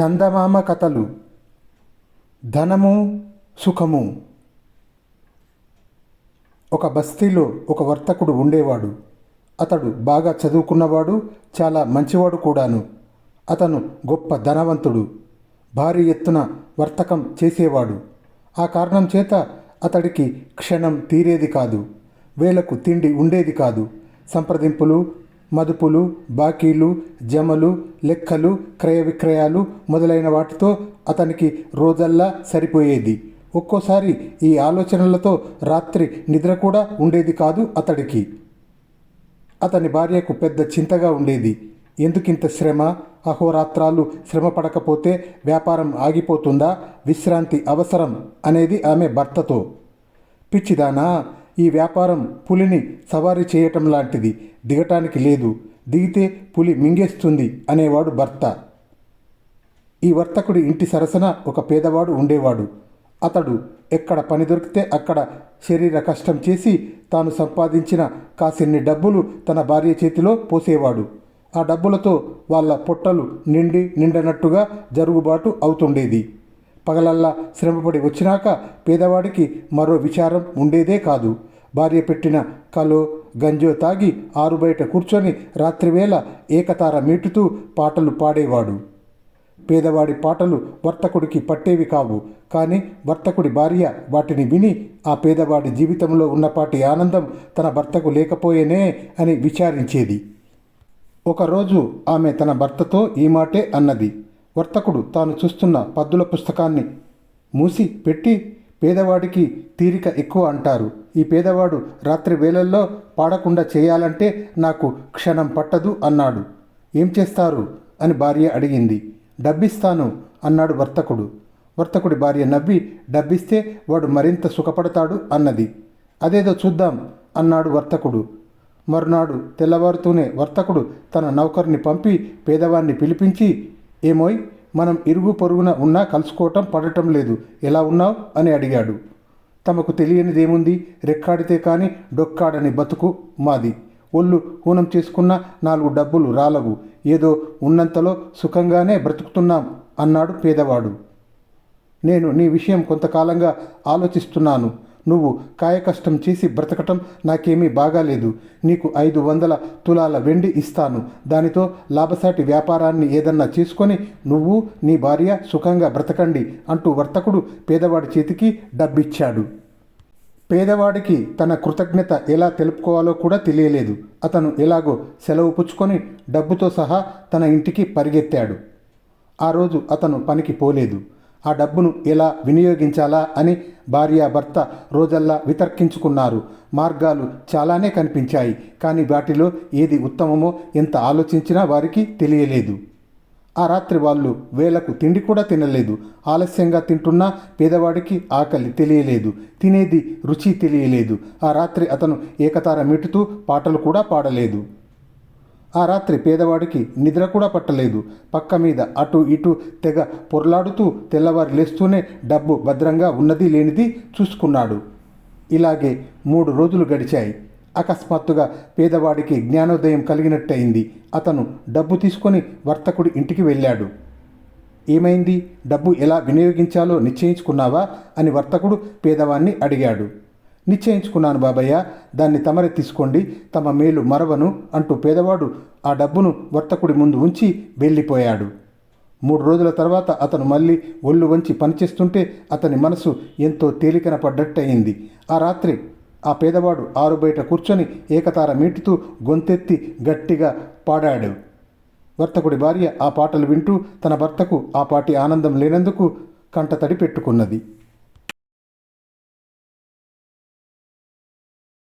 చందమామ కథలు. ధనము సుఖము. ఒక బస్తీలో ఒక వర్తకుడు ఉండేవాడు. అతడు బాగా చదువుకున్నవాడు చాలా మంచివాడు కూడాను. అతను గొప్ప ధనవంతుడు. భారీ ఎత్తున వర్తకం చేసేవాడు. ఆ కారణం చేత అతడికి క్షణం తీరేది కాదు. వేలకు తిండి ఉండేది కాదు. సంప్రదింపులు మదుపులు బాకీలు జమలు లెక్కలు క్రయ విక్రయాలు మొదలైన వాటితో అతనికి రోజల్లా సరిపోయేది. ఒక్కోసారి ఈ ఆలోచనలతో రాత్రి నిద్ర కూడా ఉండేది కాదు అతడికి. అతని భార్యకు పెద్ద చింతగా ఉండేది. ఎందుకింత శ్రమ? అహోరాత్రాలు శ్రమ పడకపోతే వ్యాపారం ఆగిపోతుందా? విశ్రాంతి అవసరం అనేది ఆమె భర్తతో. పిచ్చిదానా! ఈ వ్యాపారం పులిని సవారీ చేయటం లాంటిది. దిగటానికి లేదు. దిగితే పులి మింగేస్తుంది అనేవాడు భర్త. ఈ వర్తకుడి ఇంటి సరసన ఒక పేదవాడు ఉండేవాడు. అతడు ఎక్కడ పని దొరికితే అక్కడ శరీర కష్టం చేసి తాను సంపాదించిన కాసిన్ని డబ్బులు తన భార్య చేతిలో పోసేవాడు. ఆ డబ్బులతో వాళ్ళ పొట్టలు నిండి నిండనట్టుగా జరుగుబాటు అవుతుండేది. పగలల్లా శ్రమపడి వచ్చినాక పేదవాడికి మరో విచారం ఉండేదే కాదు. భార్య పెట్టిన కలు గంజో తాగి ఆరు బయట కూర్చొని రాత్రివేళ ఏకతార మీటుతూ పాటలు పాడేవాడు. పేదవాడి పాటలు వర్తకుడికి పట్టేవి కావు. కానీ వర్తకుడి భార్య వాటిని విని ఆ పేదవాడి జీవితంలో ఉన్నపాటి ఆనందం తన భర్తకు లేకపోయేనే అని విచారించేది. ఒకరోజు ఆమె తన భర్తతో ఈ మాటే అన్నది. వర్తకుడు తాను చూస్తున్న పద్దుల పుస్తకాన్ని మూసి పెట్టి పేదవాడికి తీరిక ఎక్కువ అంటారు. ఈ పేదవాడు రాత్రి వేళల్లో పాడకుండా చేయాలంటే నాకు క్షణం పట్టదు అన్నాడు. ఏం చేస్తారు? అని భార్య అడిగింది. డబ్బిస్తాను అన్నాడు వర్తకుడు. వర్తకుడి భార్య నవ్వి డబ్బిస్తే వాడు మరింత సుఖపడతాడు అన్నది. అదేదో చూద్దాం అన్నాడు వర్తకుడు. మరునాడు తెల్లవారుతూనే వర్తకుడు తన నౌకర్ని పంపి పేదవాణ్ణి పిలిపించి ఏమోయ్ మనం ఇరుగు పొరుగున ఉన్నా కలుసుకోవటం పడటం లేదు. ఎలా ఉన్నావు? అని అడిగాడు. తమకు తెలియనిదేముంది? రెక్కాడితే కానీ డొక్కాడని బతుకు మాది. ఒళ్ళు హూనం చేసుకున్న నాలుగు డబ్బులు రాలవు. ఏదో ఉన్నంతలో సుఖంగానే బ్రతుకుతున్నాం అన్నాడు పేదవాడు. నేను నీ విషయం కొంతకాలంగా ఆలోచిస్తున్నాను. నువ్వు కాయకష్టం చేసి బ్రతకటం నాకేమీ బాగాలేదు. నీకు ఐదు వందల తులాల వెండి ఇస్తాను. దానితో లాభసాటి వ్యాపారాన్ని ఏదన్నా చేసుకొని నువ్వు నీ భార్య సుఖంగా బ్రతకండి అంటూ వర్తకుడు పేదవాడి చేతికి డబ్బిచ్చాడు. పేదవాడికి తన కృతజ్ఞత ఎలా తెలుపుకోవాలో కూడా తెలియలేదు. అతను ఎలాగో సెలవు పుచ్చుకొని డబ్బుతో సహా తన ఇంటికి పరిగెత్తాడు. ఆ రోజు అతను పనికి పోలేదు. ఆ డబ్బును ఎలా వినియోగించాలా అని భార్యాభర్త రోజల్లా వితర్కించుకున్నారు. మార్గాలు చాలానే కనిపించాయి కానీ వాటిలో ఏది ఉత్తమమో ఎంత ఆలోచించినా వారికి తెలియలేదు. ఆ రాత్రి వాళ్ళు వేలకు తిండి కూడా తినలేదు. ఆలస్యంగా తింటున్నా పేదవాడికి ఆకలి తెలియలేదు. తినేది రుచి తెలియలేదు. ఆ రాత్రి అతను ఏకతార మీటుతూ పాటలు కూడా పాడలేదు. ఆ రాత్రి పేదవాడికి నిద్ర కూడా పట్టలేదు. పక్క మీద అటు ఇటు తెగ పొర్లాడుతూ తెల్లవారు లేస్తూనే డబ్బు భద్రంగా ఉన్నది లేనిది చూసుకున్నాడు. ఇలాగే మూడు రోజులు గడిచాయి. అకస్మాత్తుగా పేదవాడికి జ్ఞానోదయం కలిగినట్టయింది. అతను డబ్బు తీసుకొని వర్తకుడి ఇంటికి వెళ్ళాడు. ఏమైంది? డబ్బు ఎలా వినియోగించాలో నిశ్చయించుకున్నావా? అని వర్తకుడు పేదవాణ్ణి అడిగాడు. నిశ్చయించుకున్నాను బాబయ్య. దాన్ని తమరే తీసుకోండి. తమ మేలు మరవను అంటూ పేదవాడు ఆ డబ్బును వర్తకుడి ముందు ఉంచి వెళ్ళిపోయాడు. మూడు రోజుల తర్వాత అతను మళ్ళీ ఒళ్ళు వంచి పనిచేస్తుంటే అతని మనసు ఎంతో తేలికన పడ్డట్టయింది. ఆ రాత్రి ఆ పేదవాడు ఆరు బయట కూర్చొని ఏకతార మీటుతూ గొంతెత్తి గట్టిగా పాడాడు. వర్తకుడి భార్య ఆ పాటలు వింటూ తన భర్తకు ఆ పాటి ఆనందం లేనందుకు కంటతడి పెట్టుకున్నది.